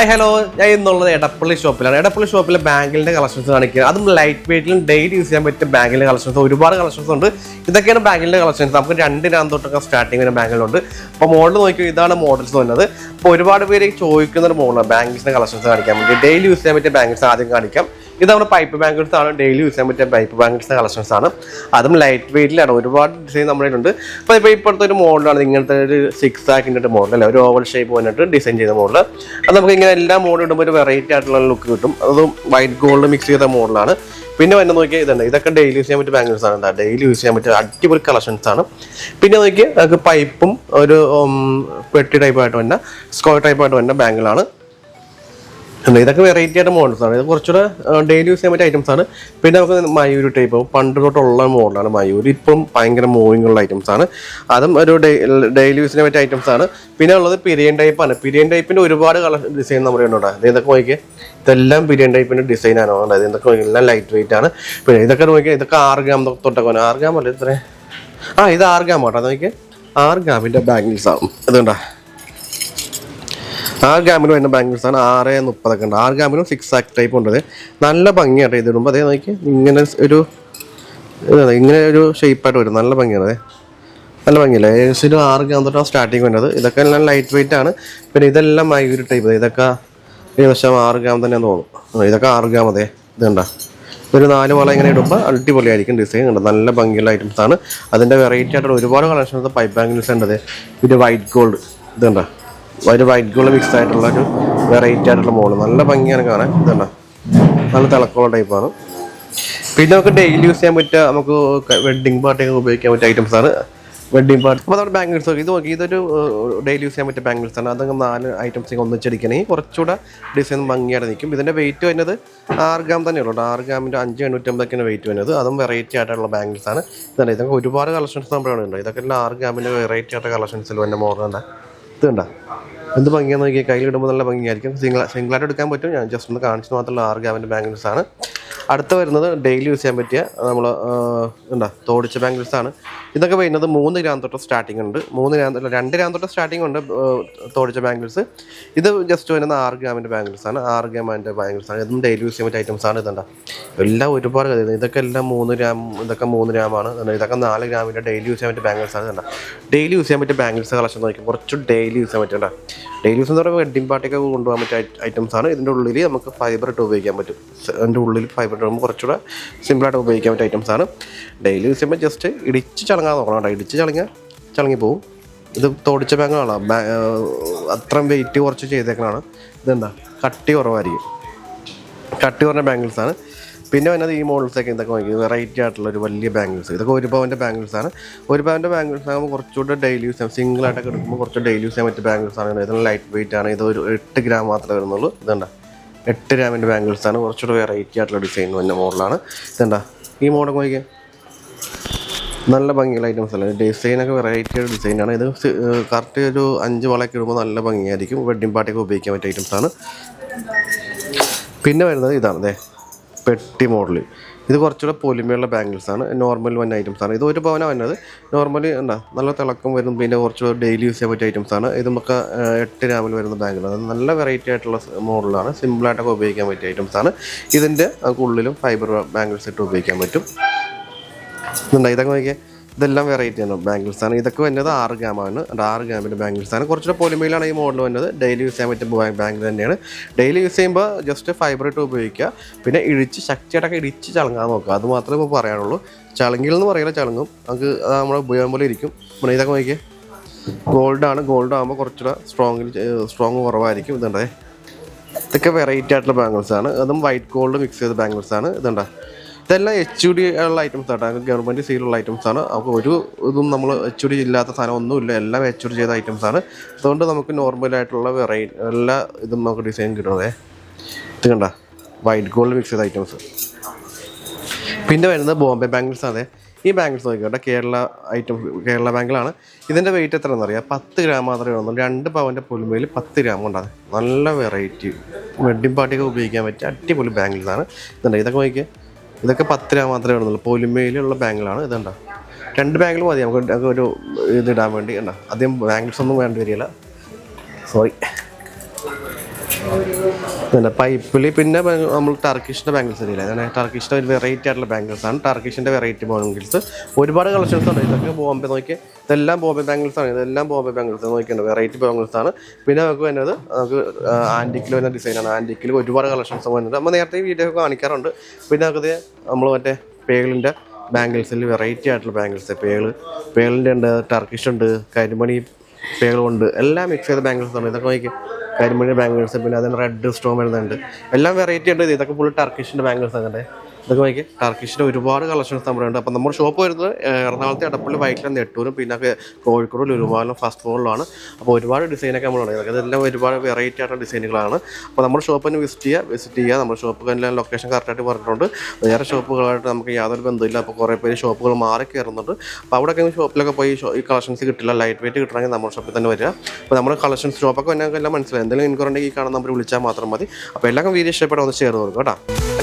Hi hello ഞാൻ ഇന്നുള്ളത് എടപ്പള്ളി ഷോപ്പിലാണ് എടപ്പള്ളി ഷോപ്പിലെ ബാങ്കിലിന്റെ കളക്ഷൻസ് കാണിക്കുക. അതും ലൈറ്റ് വെയിറ്റിലും ഡെയിലി യൂസ് ചെയ്യാൻ പറ്റിയ ബാങ്കിലെ കളക്ഷൻസ് ഒരുപാട് കളക്ഷൻസ് ഉണ്ട്. ഇതൊക്കെയാണ് ബാങ്കിലെ കളക്ഷൻസ് നമുക്ക് രണ്ട് രാം തൊട്ടൊക്കെ സ്റ്റാർട്ടിങ് വരുന്ന ബാങ്കിലുണ്ട്. അപ്പോൾ മോഡൽ നോക്കിയോ ഇതാണ് മോഡൽസ് വന്നത് അപ്പോൾ ഒരുപാട് പേര് ചോദിക്കുന്ന ഒരു മോഡലാണ് ബാങ്കിന്റെ കളക്ഷൻസ് കാണിക്കാൻ വേണ്ടി. ഡെയിലി യൂസ് ചെയ്യാൻ പറ്റിയ ബാങ്കിൽസ് ആദ്യം കാണിക്കാം. ഇത് നമ്മുടെ പൈപ്പ് ബാങ്കിൾസ് ആണ് ഡെയിലി യൂസ് ചെയ്യാൻ പറ്റിയ പൈപ്പ് ബാങ്കിൾസിന്റെ കളക്ഷൻസ് ആണ്. അതും ലൈറ്റ് വെയിറ്റിലാണ് ഒരുപാട് ഡിസൈൻ നമ്മുടെ ഉണ്ട് അപ്പോൾ ഇപ്പോൾ ഇപ്പോഴത്തെ ഒരു മോഡലാണ് ഇങ്ങനത്തെ ഒരു സിക്സ് ആക്കിന്റെ ഒരു മോഡൽ അല്ല? ഒരു ഓവൽ ഷേപ്പ് വന്നിട്ട് ഡിസൈൻ ചെയ്ത മോഡൽ അത് നമുക്ക് ഇങ്ങനെ എല്ലാ മോഡലും ഇടുമ്പോൾ ഒരു വെറൈറ്റി ആയിട്ടുള്ള ലുക്ക് കിട്ടും. അതും വൈറ്റ് ഗോൾഡ് മിക്സ് ചെയ്ത മോഡലാണ് പിന്നെ വന്നെ നോക്കിയാൽ ഇതുണ്ട്. ഇതൊക്കെ ഡെയിലി യൂസ് ചെയ്യാൻ പറ്റിയ ബാങ്കിൾസ് ആണ് ഡെയിലി യൂസ് ചെയ്യാൻ പറ്റിയ അടിപൊളി കളക്ഷൻസ് ആണ്. പിന്നെ നോക്കിയാൽ നമുക്ക് പൈപ്പും ഒരു പെട്ടി ടൈപ്പായിട്ട് വന്ന സ്ക്വയർ ടൈപ്പായിട്ട് വന്ന ബാങ്കിളാണ്. ഇതൊക്കെ വെറൈറ്റി ആയിട്ട് മോഡൽസ് ആണ്. ഇത് കുറച്ചുകൂടെ ഡെയിലി യൂസ് ചെയ്യാൻ പറ്റിയ ഐറ്റംസ് ആണ്. പിന്നെ നമുക്ക് മയൂര് ടൈപ്പ് പണ്ട് തൊട്ടുള്ള മോഡലാണ് മയൂര്. ഇപ്പം ഭയങ്കര മൂവിങ് ഉള്ള ഐറ്റംസ് ആണ്. അതും ഒരു ഡെയിലി യൂസിന് പറ്റിയ ഐറ്റംസ് ആണ്. പിന്നെ ഉള്ളത് പിരിയൻ ടൈപ്പ് ആണ്. പിരിയൻ ടൈപ്പിന്റെ ഒരുപാട് കളർ ഡിസൈൻ നമ്മുടെ ഉണ്ട് ഇത് ഇതൊക്കെ നോക്കിയേ ഇതെല്ലാം പിരിയൻ ടൈപ്പിന്റെ ഡിസൈൻ ആണ്. അതായത് ഇതൊക്കെ എല്ലാം ലൈറ്റ് വെയിറ്റ് ആണ്. പിന്നെ ഇതൊക്കെ നോക്കിയാൽ ഇതൊക്കെ ആറ് ഗ്രാം തൊട്ടൊക്കെ ഗ്രാം അല്ലേ ഇത്ര? ആ ഇത് ആറ് ഗ്രാം ആട്ടോ നോക്കിയാൽ ആറ് ഗ്രാമിന്റെ ബാങ്കിൾസ് ആവും ഇതുണ്ടാ? ആറ് ഗ്രാമിന് വരുന്ന ബാങ്കിൾസ് ആണ് ആറ് മുപ്പതൊക്കെ ഉണ്ട്. ആറ് ഗ്രാമിനും സിക്സ് ആക്ട് ടൈപ്പ് ഉണ്ട്. നല്ല ഭംഗിയായിട്ട് ഇത് ഇടുമ്പോൾ അതേ നോക്കി ഇങ്ങനെ ഒരു ഇങ്ങനെ ഒരു ഷേപ്പായിട്ട് വരും. നല്ല ഭംഗിയാണ് അതെ. നല്ല ഭംഗിയല്ലേ? ഏകദേശം ഒരു ആറ് ഗ്രാം തൊട്ടാണ് സ്റ്റാർട്ടിങ് വരുന്നത്. ഇതൊക്കെ എല്ലാം ലൈറ്റ് വെയിറ്റ് ആണ്. പിന്നെ ഇതെല്ലാം മയൂര് ടൈപ്പ് ഇതൊക്കെ ഏകദേശം ആറ് ഗ്രാം തന്നെ തോന്നുന്നു. ഇതൊക്കെ ആറ് ഗ്രാം അതെ. ഇതുണ്ട ഒരു നാല് വള ഇങ്ങനെ ഇടുമ്പോൾ അടിപൊളിയായിരിക്കും ഡിസൈൻ ഉണ്ട് നല്ല ഭംഗിയുള്ള ഐറ്റംസ് ആണ്. അതിന്റെ വെറൈറ്റി ആയിട്ടുള്ള ഒരുപാട് കളക്ഷൻസ് പൈപ്പ് ബാങ്കിൽസ് ഉണ്ട് ഇത് വൈറ്റ് ഗോൾഡ് ഇതുണ്ടോ ഒരു വൈറ്റ് ഗോൾഡ് മിക്സ് ആയിട്ടുള്ള ഒരു വെറൈറ്റി ആയിട്ടുള്ള മോൾ നല്ല ഭംഗിയാണ് കാണാൻ. ഇതുണ്ടോ നല്ല തിളക്കമുള്ള ടൈപ്പാണ് പിന്നെ നമുക്ക് ഡെയിലി യൂസ് ചെയ്യാൻ പറ്റുക നമുക്ക് വെഡിങ് പാർട്ടിയൊക്കെ ഉപയോഗിക്കാൻ പറ്റിയ ഐറ്റംസ് ആണ്. വെഡിങ് പാർട്ടി അപ്പോൾ നമ്മുടെ ബാംഗിൾസ് ഇത് നോക്കി ഇതൊരു ഡെയിലി യൂസ് ചെയ്യാൻ പറ്റിയ ബാംഗിൾസ് ആണ്. അതൊക്കെ നാല് ഐറ്റംസ് ഒന്നിച്ചടിക്കണമെങ്കിൽ കുറച്ചുകൂടെ ഡിസൈൻ ഭംഗിയായിട്ട് നിൽക്കും. ഇതിന്റെ വെയിറ്റ് വരുന്നത് ആറ് ഗ്രാം തന്നെ ഉള്ളൂ ആറ് ഗ്രാമിന്റെ അഞ്ച് എണ്ണൂറ്റമ്പതൊക്കെയാണ് വെയിറ്റ് വരുന്നത്. അതും വെറൈറ്റി ആയിട്ടുള്ള ബാംഗിൾസ് ആണ്. ഇതാണ് ഇതൊക്കെ ഒരുപാട് കളക്ഷൻസ് നമ്മുടെ ഉണ്ട് ഇതൊക്കെ ആറ് ഗ്രാമിന്റെ വെറൈറ്റി ആയിട്ട് കളക്ഷൻസിൽ വന്ന മോഡൽ ഉണ്ട് ഇത് കണ്ട? എന്ത് ഭംഗിയാന്ന് നോക്കിയാൽ കയ്യിലിടുമ്പോൾ നല്ല ഭംഗിയായിരിക്കും. സിംഗിൾ സിംഗിളായിട്ട് എടുക്കാൻ പറ്റും. ഞാൻ ജസ്റ്റ് ഒന്ന് കാണിച്ചു മാത്രമുള്ള ആറ് ഗ്രാമിന്റെ ബാങ്കിൻസ് ആണ്. അടുത്ത വരുന്നത് ഡെയിലി യൂസ് ചെയ്യാൻ പറ്റിയ നമ്മൾ എന്താ തോടിച്ച ബാംഗിൾസ് ആണ്. ഇതൊക്കെ വരുന്നത് മൂന്ന് ഗ്രാം തൊട്ട് സ്റ്റാർട്ടിംഗ് ഉണ്ട്. മൂന്ന് ഗ്രാം രണ്ട് ഗ്രാം തൊട്ട് സ്റ്റാർട്ടിംഗ് ഉണ്ട് തോടിച്ച ബാംഗിൾസ് ഇത് ജസ്റ്റ് വരുന്നത് ആറ് ഗ്രാമിന്റെ ബാംഗിൾസ് ആണ്. ആറ് ഗ്രാമിന്റെ ബാംഗിൾസ് ആണ്. ഇതും ഡെയിലി യൂസ് ചെയ്യാൻ പറ്റിയ ഐറ്റംസ് ആണ് ഇതുണ്ട. എല്ലാം ഒരുപാട് ഇതൊക്കെ എല്ലാം മൂന്ന് ഗ്രാം ഇതൊക്കെ മൂന്ന് ഗ്രാമാണ് ഇതൊക്കെ നാല് ഗ്രാമിന്റെ ഡെയിലി യൂസ് ചെയ്യാൻ പറ്റിയ ബാംഗിൾസ് ആണ് ഇതുണ്ട. ഡെയിലി യൂസ് ചെയ്യാൻ പറ്റിയ ബാംഗിൾസ് കളക്ഷൻ നോക്കി കുറച്ച് ഡെയിലി യൂസ് ചെയ്യാൻ പറ്റും ഡെയിലി യൂസ് എന്ന് പറയുമ്പോൾ വെഡിങ് പാർട്ടിക്ക് കൊണ്ടുപോകാൻ പറ്റിയ ഐറ്റംസ് ആണ്. ഇതിന്റെ ഉള്ളിൽ നമുക്ക് ഫൈബർ ഇട്ട് ഉപയോഗിക്കാൻ പറ്റും. അതിന്റെ ഉള്ളിൽ ഫൈബർ ഇട്ട് നമുക്ക് കുറച്ചുകൂടെ സിമ്പിളായിട്ട് ഉപയോഗിക്കാൻ പറ്റിയ ഐറ്റംസ് ആണ്. ഡെയിലി യൂസ് ചെയ്യുമ്പോൾ ജസ്റ്റ് ഇടിച്ച് ചളങ്ങാൻ നോക്കണം കേട്ടോ. ഇടിച്ച് ചളങ്ങിയാൽ ചളങ്ങി പോകും ഇത് തോടിച്ച ബാങ്കാണ് അത്രയും വെയിറ്റ് കുറച്ച് ചെയ്തേക്കണാണ് ഇതെന്താ? കട്ടി കുറവായിരിക്കും. കട്ടി കുറഞ്ഞ ബാംഗിൾസാണ് പിന്നെ വന്നത് ഈ മോഡൽസൊക്കെ ഇതൊക്കെ വാങ്ങിക്കും? വെറൈറ്റി ആയിട്ടുള്ള ഒരു വലിയ ബാംഗിൾസ് ഇതൊക്കെ ഒരു പവന്റെ ബാംഗിൾസാണ് ഒരു പവന്റെ ബാംഗിൾസ് ആകുമ്പോൾ കുറച്ചുകൂടെ ഡെയിലി യൂസ് ചെയ്യാം. സിംഗിൾ ആയിട്ടൊക്കെ എടുക്കുമ്പോൾ കുറച്ച് ഡെയിലി യൂസ് ചെയ്യാൻ പറ്റിയ ബാംഗിൾസ് ആണ്. ഇതിന് ലൈറ്റ് വെയിറ്റ് ആണ്. ഇത് ഒരു എട്ട് ഗ്രാം മാത്രമേ വരുന്നുള്ളൂ. ഇതുണ്ട എട്ട് രാമിന്റെ ആണ് കുറച്ചുകൂടെ വെറൈറ്റി ആയിട്ടുള്ള ഡിസൈൻ വന്ന മോഡലാണ്. ഇതെന്താ? ഈ മോഡൽ നോക്കിയാൽ നല്ല ഭംഗിയുള്ള ഐറ്റംസ് അല്ലേ? ഡിസൈനൊക്കെ വെറൈറ്റി ആയിട്ട് ഡിസൈനാണ് ഇത് കറക്റ്റ് ഒരു അഞ്ച് വളയൊക്കെ ഇടുമ്പോൾ നല്ല ഭംഗിയായിരിക്കും. വെഡ്ഡിംഗ് പാർട്ടിയൊക്കെ ഉപയോഗിക്കാൻ പറ്റിയ ഐറ്റംസ് ആണ്. പിന്നെ വരുന്നത് ഇതാണ് അതെ പെട്ടി മോഡൽ ഇത് കുറച്ചുകൂടെ പൊലിമയുള്ള ബാംഗിൾസ് ആണ്. നോർമൽ വന്ന ഐറ്റംസ് ആണ്. ഇത് ഒരു പവന വന്നത് നോർമലി എന്താ നല്ല തിളക്കം വരുന്ന പിന്നെ കുറച്ച് ഡെയിലി യൂസ് ചെയ്യാൻ പറ്റിയ ഐറ്റംസ് ആണ്. ഇത് നമുക്ക് എട്ട് രാവിൽ വരുന്ന അത് നല്ല വെറൈറ്റി ആയിട്ടുള്ള മോഡലാണ് സിമ്പിളായിട്ടൊക്കെ ഉപയോഗിക്കാൻ പറ്റിയ ഐറ്റംസ് ആണ്. ഇതിന്റെ ഉള്ളിലും ഫൈബർ ബാംഗിൾസ് ഇട്ട് ഉപയോഗിക്കാൻ പറ്റും. ഇതൊക്കെ നോക്കിയാൽ ഇതെല്ലാം വെറൈറ്റി ആണ്. ബാംഗിൾസ് ആണ്. ഇതൊക്കെ വരുന്നത് ആറ് ഗ്രാമാണ് ആറ് ഗ്രാമിന്റെ ബാംഗിൾസ് ആണ്. കുറച്ചുകൂടെ പൊലിമയിലാണ് ഈ മോഡൽ വരുന്നത്. ഡെയിലി യൂസ് ചെയ്യാൻ പറ്റുമ്പോൾ ബാംഗിൾ തന്നെയാണ്. ഡെയിലി യൂസ് ചെയ്യുമ്പോൾ ജസ്റ്റ് ഫൈബർ ഇട്ട് ഉപയോഗിക്കുക. പിന്നെ ഇടിച്ച് ശക്തിയായിട്ടൊക്കെ ഇടിച്ച് ചളങ്ങാൻ നോക്കുക. അത് മാത്രമേ ഇപ്പോൾ പറയാനുള്ളൂ. ചളങ്കിൽ എന്ന് പറയുന്ന ചളങ്ങും നമുക്ക് അത് നമ്മുടെ ഉപയോഗം പോലെ ഇരിക്കും. പിന്നെ ഇതൊക്കെ നോക്കിയേ. ഗോൾഡ് ആണ്. ഗോൾഡ് ആകുമ്പോൾ കുറച്ചുകൂടെ സ്ട്രോങ്ങിൽ സ്ട്രോങ് കുറവായിരിക്കും. ഇതുണ്ടേ. ഇതൊക്കെ വെറൈറ്റി ആയിട്ടുള്ള ബാംഗിൾസ് ആണ്. അതും വൈറ്റ് ഗോൾഡ് മിക്സ് ചെയ്ത ബാംഗിൾസ് ആണ്. ഇതുണ്ട. ഇതെല്ലാം എച്ച് ഡി ഉള്ള ഐറ്റംസ് ആട്ടോ. ഗവൺമെന്റ് സീലുള്ള ഐറ്റംസ് ആണ്. അപ്പോൾ ഒരു ഇതും നമ്മൾ എച്ച് ഡി ഇല്ലാത്ത സാധനം ഒന്നുമില്ല. എല്ലാം എച്ച് ഡി ചെയ്ത ഐറ്റംസ് ആണ്. അതുകൊണ്ട് നമുക്ക് നോർമലായിട്ടുള്ള വെറൈറ്റി എല്ലാ ഇതും നമുക്ക് ഡിസൈൻ കിട്ടണതേ. ഇത് കണ്ട? വൈറ്റ് ഗോൾഡ് മിക്സ് ചെയ്ത ഐറ്റംസ് പിന്നെ വരുന്നത് ബോംബെ ബാംഗിൾസ് ആണ്. ഈ ബാംഗിൾസ് നോക്കിക്കോട്ടെ കേരള ഐറ്റം കേരള ബാങ്കിലാണ് ഇതിന്റെ വെയിറ്റ് എന്ന് അറിയാം? പത്ത് ഗ്രാം മാത്രമേ ഉള്ളൂ. രണ്ട് പവന്റെ പൊലിമയിൽ പത്ത് ഗ്രാം കൊണ്ടാണ്. നല്ല വെറൈറ്റി വെഡ്ഡിംഗ് പാർട്ടിയൊക്കെ ഉപയോഗിക്കാൻ പറ്റിയ അടിപൊളി ബാംഗിൾസ് ആണ്. ഇതുണ്ട്. ഇതൊക്കെ നോക്കിയാൽ ഇതൊക്കെ പത്ത് രൂപ മാത്രമേ ഉള്ളൂ പൊലിമയിലുള്ള ബാങ്കിലാണ് ഇതുണ്ട രണ്ട് ബാങ്കിൽ മതി. നമുക്ക് ഒരു ഇതിടാൻ വേണ്ടി. കണ്ടോ? അധികം ബാങ്കിൽസ് ഒന്നും വേണ്ടി വരികയില്ല. സോറി പിന്നെ പൈപ്പിൽ പിന്നെ നമ്മൾ ടർക്കിഷിന്റെ ബാംഗിൾസ് അറിയില്ല അങ്ങനെ ടർക്കിഷിന്റെ ഒരു വെറൈറ്റി ആയിട്ടുള്ള ബാംഗിൾസ് ആണ്. ടർക്കിഷിന്റെ വെറൈറ്റി ബാംഗിൾസ് ഒരുപാട് കളക്ഷൻസ് ഉണ്ട്. ഇതൊക്കെ ബോംബെ നോക്കി ഇതെല്ലാം ബോംബെ ബാംഗിൾസ് ആണ്. ഇതെല്ലാം ബോംബെ ബാംഗിൾസ് നോക്കിയിട്ടുണ്ട്. വെറൈറ്റി ബാംഗിൾസ് ആണ്. പിന്നെ നമുക്ക് വരുന്നത് നമുക്ക് ആന്റിക്കിൽ വരുന്ന ഡിസൈനാണ് ആന്റിക്കിൽ ഒരുപാട് കളക്ഷൻസ് വരുന്നുണ്ട് നമ്മൾ നേരത്തെ വീഡിയോ ഒക്കെ കാണിക്കാറുണ്ട്. പിന്നെ നമുക്ക് നമ്മൾ മറ്റേ പേളിന്റെ ബാംഗിൾസിൽ വെറൈറ്റി ആയിട്ടുള്ള ബാംഗിൾസ് പേൾ പേളിന്റെ ഉണ്ട് ടർക്കിഷ് ഉണ്ട് കരിമണി പേളുണ്ട് എല്ലാം മിക്സ് ചെയ്ത ബാംഗിൾസ് ഉണ്ട് ഇതൊക്കെ നോക്കി കരിമണി ബാംഗിൾസ് പിന്നെ അതിന് റെഡ് സ്റ്റോൺ വരുന്നുണ്ട്. എല്ലാം വെറൈറ്റി ഉണ്ട് ഇതൊക്കെ ഫുൾ ടർക്കിഷിന്റെ ബാംഗിൾസ് ആണ് ഇതൊക്കെ നോക്കി ടർക്കിഷിന്റെ ഒരുപാട് കളക്ഷൻസ് നമ്മുടെ ഉണ്ട് അപ്പോൾ നമ്മുടെ ഷോപ്പ് വരുന്നത് എറണാകുളത്തെ അടപ്പള്ളി വൈറ്റിലും നെട്ടൂരും പിന്നെ കോഴിക്കോട് ലുലുമാലും ഫസ്റ്റ് ഫ്ലോറിലാണ് അപ്പോൾ ഒരുപാട് ഡിസൈനൊക്കെ നമ്മളുണ്ട് ഇതെല്ലാം ഒരുപാട് വെറൈറ്റി ആയിട്ടുള്ള ഡിസൈനുകളാണ്. അപ്പോൾ നമ്മുടെ ഷോപ്പിന് വിസിറ്റ് ചെയ്യുക വിസിറ്റ് ചെയ്യുക നമ്മുടെ ഷോപ്പ് എല്ലാം ലൊക്കേഷൻ കറക്റ്റായിട്ട് പറഞ്ഞിട്ടുണ്ട്. വേറെ ഷോപ്പുകളായിട്ട് നമുക്ക് യാതൊരു ബന്ധമില്ല അപ്പോൾ കുറേ പേര് ഷോപ്പുകൾ മാറി കയറുന്നുണ്ട്. അപ്പോൾ അവിടെയൊക്കെ ഷോപ്പിലൊക്കെ പോയി ഈ കളക്ഷൻസ് കിട്ടില്ല. ലൈറ്റ് വെയിറ്റ് കിട്ടണമെങ്കിൽ നമ്മുടെ ഷോപ്പിൽ തന്നെ വരിക. അപ്പോൾ നമ്മുടെ കളക്ഷൻസ് ഷോപ്പൊക്കെ എല്ലാം മനസ്സിലായി എന്തെങ്കിലും ഇൻക്വയറി ഉണ്ടെങ്കിൽ ഈ കാണുന്ന നമ്പർ വിളിച്ചാൽ മാത്രം മതി. അപ്പോൾ എല്ലാവർക്കും വീഡിയോ ഇഷ്ടപ്പെടാൻ ഒന്ന് ഷെയർ കൊടുക്കും കേട്ടോ.